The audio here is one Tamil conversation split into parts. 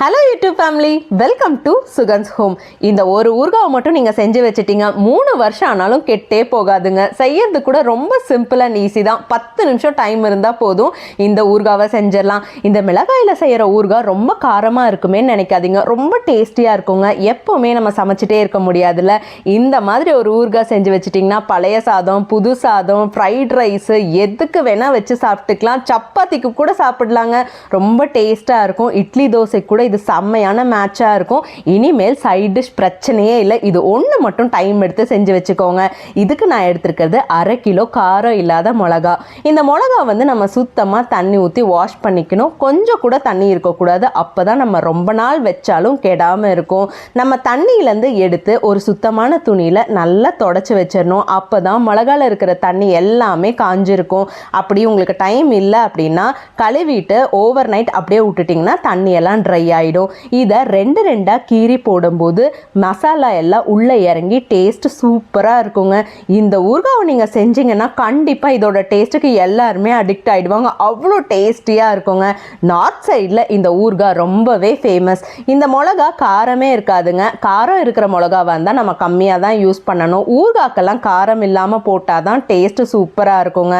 Hello YouTube family welcome to Sugan's home இந்த ஒரு ஊறுகாவை மட்டும் நீங்கள் செஞ்சு வச்சுட்டீங்க. மூணு வருஷம் ஆனாலும் கெட்டே போகாதுங்க. செய்யறது கூட ரொம்ப சிம்பிள் அண்ட் ஈஸி தான். பத்து நிமிஷம் டைம் இருந்தால் போதும். இந்த ஊறுகாவை செஞ்சிடலாம். இந்த மிளகாயில் செய்கிற ஊறுகாய் ரொம்ப காரமாக இருக்குமேன்னு நினைக்காதீங்க. ரொம்ப டேஸ்டியாக இருக்குங்க. எப்போவுமே நம்ம சமைச்சிட்டே இருக்க முடியாதுல்ல. இந்த மாதிரி ஒரு ஊறுகாய் செஞ்சு வச்சுட்டிங்கன்னா பழைய சாதம் புது சாதம் ஃப்ரைட் ரைஸு எதுக்கு வேணால் வச்சு சாப்பிட்டுக்கலாம். சப்பாத்திக்கு கூட சாப்பிடலாங்க. ரொம்ப டேஸ்ட்டாக இருக்கும். இட்லி தோசை கூட இது செம்மையான மேட்சாக இருக்கும். இனிமேல் சைட் டிஷ் பிரச்சனையே இல்லை. இது ஒன்று மட்டும் டைம் எடுத்து செஞ்சு வச்சுக்கோங்க. இதுக்கு நான் எடுத்துருக்கிறது அரை கிலோ காரம் இல்லாத மிளகா. இந்த மிளகா வந்து நம்ம சுத்தமாக தண்ணி ஊற்றி வாஷ் பண்ணிக்கணும். கொஞ்சம் கூட தண்ணி இருக்கக்கூடாது. அப்போ தான் நம்ம ரொம்ப நாள் வச்சாலும் கெடாமல் இருக்கும். நம்ம தண்ணியிலேருந்து எடுத்து ஒரு சுத்தமான துணியில் நல்லா தொடச்சி வச்சிடணும். அப்போ தான் மிளகால இருக்கிற தண்ணி எல்லாமே காஞ்சிருக்கும். அப்படி உங்களுக்கு டைம் இல்லை அப்படின்னா கழுவிட்டு ஓவர் நைட் அப்படியே விட்டுட்டிங்கன்னா தண்ணியெல்லாம் ட்ரை ட்ரை ஆகிடும் இதை ரெண்டு ரெண்டாக கீறி போடும்போது மசாலா எல்லாம் உள்ளே இறங்கி டேஸ்ட் சூப்பராக இருக்குங்க. இந்த ஊறுகாவை நீங்கள் செஞ்சீங்கன்னா கண்டிப்பாக இதோட டேஸ்ட்டுக்கு எல்லாருமே அடிக்ட் ஆகிடுவாங்க அவ்வளோ டேஸ்டியாக இருக்குங்க. நார்த் சைடில் இந்த ஊறுகாய் ரொம்பவே ஃபேமஸ் இந்த மிளகா காரமே இருக்காதுங்க. காரம் இருக்கிற மிளகாவாக இருந்தால் நம்ம கம்மியாக தான் யூஸ் பண்ணணும். ஊறுகாக்கெல்லாம் காரம் இல்லாமல் போட்டால் தான் டேஸ்ட்டு சூப்பராக இருக்குங்க.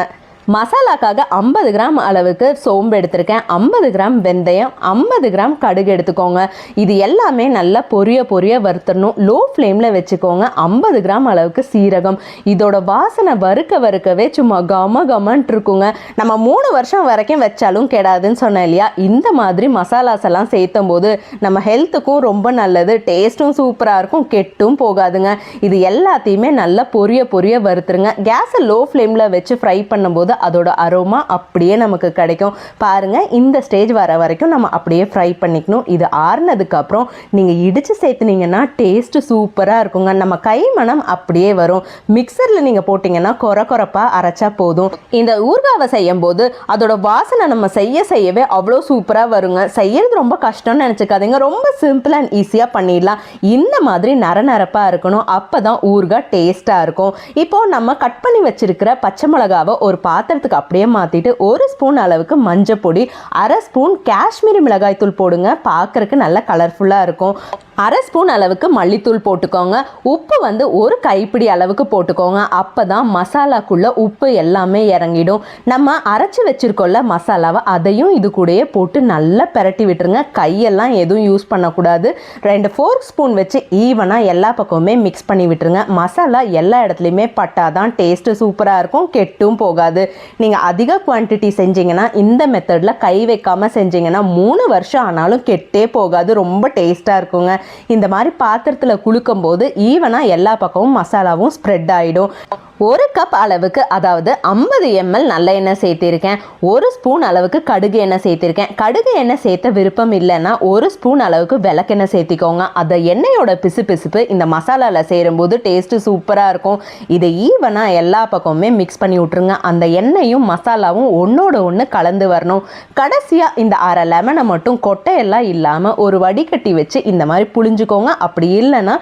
மசாலாக்காக ஐம்பது கிராம் அளவுக்கு சோம்பு எடுத்திருக்கேன். ஐம்பது கிராம் வெந்தயம் ஐம்பது கிராம் கடுகு எடுத்துக்கோங்க. இது எல்லாமே நல்லா பொரிய பொரிய வறுத்தணும் லோ ஃப்ளேமில் வச்சுக்கோங்க. ஐம்பது கிராம் அளவுக்கு சீரகம். இதோட வாசனை வறுக்க வறுக்கவே சும்மா கம கமன்ட்டு இருக்குங்க. நம்ம மூணு வருஷம் வரைக்கும் வச்சாலும் கெடாதுன்னு சொன்னேன் இல்லையா? இந்த மாதிரி மசாலாஸ் எல்லாம் சேர்த்தும் போது நம்ம ஹெல்த்துக்கும் ரொம்ப நல்லது. டேஸ்ட்டும் சூப்பராக இருக்கும். கெட்டும் போகாதுங்க. இது எல்லாத்தையுமே நல்லா பொரிய பொரிய வறுத்துருங்க. கேஸை லோ ஃப்ளேமில் வச்சு ஃப்ரை பண்ணும்போது அதோட அரோமா அப்படியே நமக்கு கிடைக்கும். பாருங்க இந்த ஸ்டேஜ் வர வரைக்கும் நம்ம அப்படியே ஃப்ரை பண்ணிக்கணும். இது ஆறுனதுக்கப்புறம் நீங்கள் இடித்து சேர்த்துனீங்கன்னா டேஸ்ட்டு சூப்பராக இருக்குங்க. நம்ம கை மணம் அப்படியே வரும். மிக்சரில் நீங்கள் போட்டிங்கன்னா கொர கொரப்பாக அரைச்சா போதும். இந்த ஊறுகாவை செய்யும் போது அதோட வாசனை நம்ம செய்ய செய்யவே அவ்வளோ சூப்பராக வருங்க. செய்யறது ரொம்ப கஷ்டம்னு நினச்சிக்காதீங்க. ரொம்ப சிம்பிள் அண்ட் ஈஸியாக பண்ணிடலாம். இந்த மாதிரி நர நரப்பாக இருக்கணும். அப்போ தான் ஊறுகாய் டேஸ்ட்டாக இருக்கும். இப்போது நம்ம கட் பண்ணி வச்சுருக்கிற பச்சை மிளகாவை ஒரு பாத்திரம் பாத்திரத்துக்கு அப்படியே மாற்றிட்டு ஒரு ஸ்பூன் அளவுக்கு மஞ்சள் பொடி அரை ஸ்பூன் காஷ்மீரி மிளகாய்த்தூள் போடுங்க. பார்க்குறக்கு நல்ல கலர்ஃபுல்லாக இருக்கும். அரை ஸ்பூன் அளவுக்கு மல்லித்தூள் போட்டுக்கோங்க. உப்பு வந்து ஒரு கைப்பிடி அளவுக்கு போட்டுக்கோங்க. அப்போ தான் மசாலாக்குள்ளே உப்பு எல்லாமே இறங்கிடும். நம்ம அரைச்சி வச்சிருக்கோம்ல மசாலாவை அதையும் இது கூடயே போட்டு நல்லா பெரட்டி விட்டுருங்க. கையெல்லாம் எதுவும் யூஸ் பண்ணக்கூடாது. ரெண்டு ஃபோர்க் ஸ்பூன் வச்சு ஈவனாக எல்லா பக்கமுமே மிக்ஸ் பண்ணி விட்டுருங்க. மசாலா எல்லா இடத்துலையுமே பட்டாதான் டேஸ்ட்டு சூப்பராக இருக்கும் கெட்டும் போகாது. நீங்கள் அதிக குவான்டிட்டி செஞ்சீங்கன்னா இந்த மெத்தடில் கை வைக்காமல் செஞ்சீங்கன்னா மூணு வருஷம் ஆனாலும் கெட்டே போகாது. ரொம்ப டேஸ்ட்டாக இருக்குங்க. இந்த மாதிரி பாத்திரத்தில் குளுக்கும் போது ஈவனாக எல்லா பக்கமும் மசாலாவும் ஸ்ப்ரெட் ஆகிடும் ஒரு கப் அளவுக்கு அதாவது ஐம்பது எம்எல் நல்ல எண்ணெய் சேர்த்திருக்கேன். ஒரு ஸ்பூன் அளவுக்கு கடுகு எண்ணெய் சேர்த்திருக்கேன். கடுகு எண்ணெய் சேர்த்த விருப்பம் இல்லைன்னா ஒரு ஸ்பூன் அளவுக்கு விளக்கெண்ணெய் சேர்த்திக்கோங்க. அந்த எண்ணெயோட பிசு பிசுப்பு இந்த மசாலாவில் சேரும்போது டேஸ்ட்டு சூப்பராக இருக்கும். இதை ஈவனாக எல்லா பக்கமுமே மிக்ஸ் பண்ணி விட்ருங்க அந்த எண்ணெயும் மசாலாவும் ஒன்றோட ஒன்று கலந்து வரணும். கடைசியாக இந்த அரை லெமனை மட்டும் கொட்டையெல்லாம் இல்லாமல் ஒரு வடிகட்டி வச்சு இந்த மாதிரி புளிஞ்சுக்கோங்க அப்படி இல்லைன்னா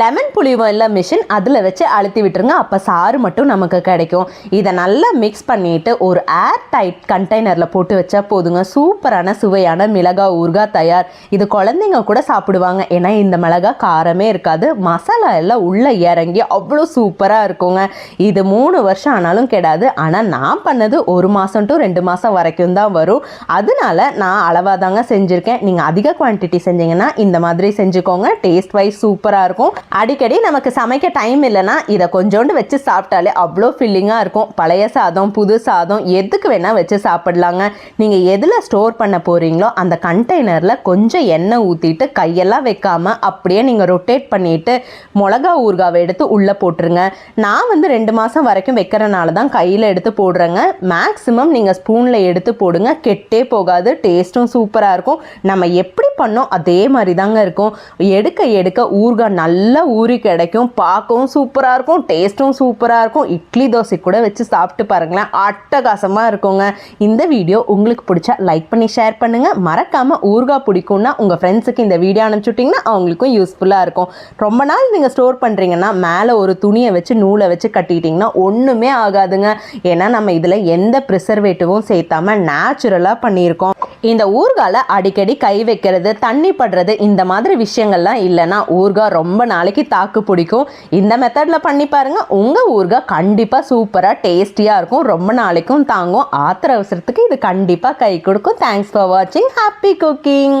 லெமன் புளிவோம் இல்லை மிஷின் அதில் வச்சு அழுத்தி விட்டுருங்க. அப்போ சாறு மட்டும் நமக்கு கிடைக்கும். இதை நல்லா மிக்ஸ் பண்ணிவிட்டு ஒரு ஏர் டைட் கண்டெய்னரில் போட்டு வச்சா போதுங்க. சூப்பரான சுவையான மிளகாய் ஊறுகாய் தயார். இது குழந்தைங்க கூட சாப்பிடுவாங்க. ஏன்னா இந்த மிளகாய் காரமே இருக்காது. மசாலா எல்லாம் உள்ளே இறங்கி அவ்வளோ சூப்பராக இருக்குங்க. இது மூணு வருஷம் ஆனாலும் கிடையாது ஆனால் நான் பண்ணது ஒரு மாதம் டு ரெண்டு மாதம் வரைக்கும் தான் வரும். அதனால நான் அளவாக தாங்க செஞ்சுருக்கேன். நீங்கள் அதிக குவான்டிட்டி செஞ்சீங்கன்னா இந்த மாதிரி செஞ்சுக்கோங்க. டேஸ்ட் வைஸ் சூப்பராக இருக்கும். அடிக்கடி நமக்கு சமைக்க டைம் இல்லைன்னா இதை கொஞ்சோண்டு வச்சு சாப்பிட்டாலே அவ்வளோ ஃபில்லிங்காக இருக்கும். பழைய சாதம் புது சாதம் எதுக்கு வேணால் வச்சு சாப்பிடலாங்க. நீங்கள் எதில் ஸ்டோர் பண்ண போகிறீங்களோ அந்த கண்டெய்னரில் கொஞ்சம் எண்ணெய் ஊற்றிட்டு கையெல்லாம் வைக்காமல் அப்படியே நீங்கள் ரொட்டேட் பண்ணிவிட்டு மிளகா ஊறுகாவை எடுத்து உள்ளே போட்டுருங்க. நான் வந்து ரெண்டு மாதம் வரைக்கும் வைக்கிறனால தான் கையில் எடுத்து போடுறேங்க. மேக்ஸிமம் நீங்கள் ஸ்பூனில் எடுத்து போடுங்க. கெட்டே போகாது. டேஸ்ட்டும் சூப்பராக இருக்கும். நம்ம எப்படி பண்ணோம் அதே மாதிரி தாங்க இருக்கும். எடுக்க எடுக்க ஊறுகாய் நல்லா நல்லா ஊறி கிடைக்கும் பார்க்கவும் சூப்பராக இருக்கும் டேஸ்ட்டும் சூப்பராக இருக்கும். இட்லி தோசை கூட வச்சு சாப்பிட்டு பாருங்களேன். அட்டகாசமாக இருக்குங்க. இந்த வீடியோ உங்களுக்கு பிடிச்சா லைக் பண்ணி ஷேர் பண்ணுங்கள் மறக்காமல் ஊறுகாய் பிடிக்கும்னா உங்கள் ஃப்ரெண்ட்ஸுக்கு இந்த வீடியோ அனுப்பிச்சுட்டிங்கன்னா அவங்களுக்கும் யூஸ்ஃபுல்லாக இருக்கும். ரொம்ப நாள் நீங்கள் ஸ்டோர் பண்ணுறீங்கன்னா மேலே ஒரு துணியை வச்சு நூலை வச்சு கட்டிட்டிங்கன்னா ஒன்றுமே ஆகாதுங்க. ஏன்னா நம்ம இதில் எந்த ப்ரிசர்வேட்டிவும் சேர்த்தாமல் நேச்சுரலாக பண்ணியிருக்கோம். இந்த ஊர்கால அடிக்கடி கை வைக்கிறது தண்ணி படுறது இந்த மாதிரி விஷயங்கள்லாம் இல்லைன்னா ஊறுகாய் ரொம்ப நாளைக்கு தாக்கு பிடிக்கும். இந்த மெத்தடில் பண்ணி பாருங்கள் உங்கள் ஊறுகாய் கண்டிப்பாக சூப்பராக டேஸ்டியாக இருக்கும். ரொம்ப நாளைக்கும் தாங்கும். ஆத்திர அவசரத்துக்கு இது கண்டிப்பாக கை கொடுக்கும். தேங்க்ஸ் ஃபார் வாட்சிங் ஹாப்பி குக்கிங்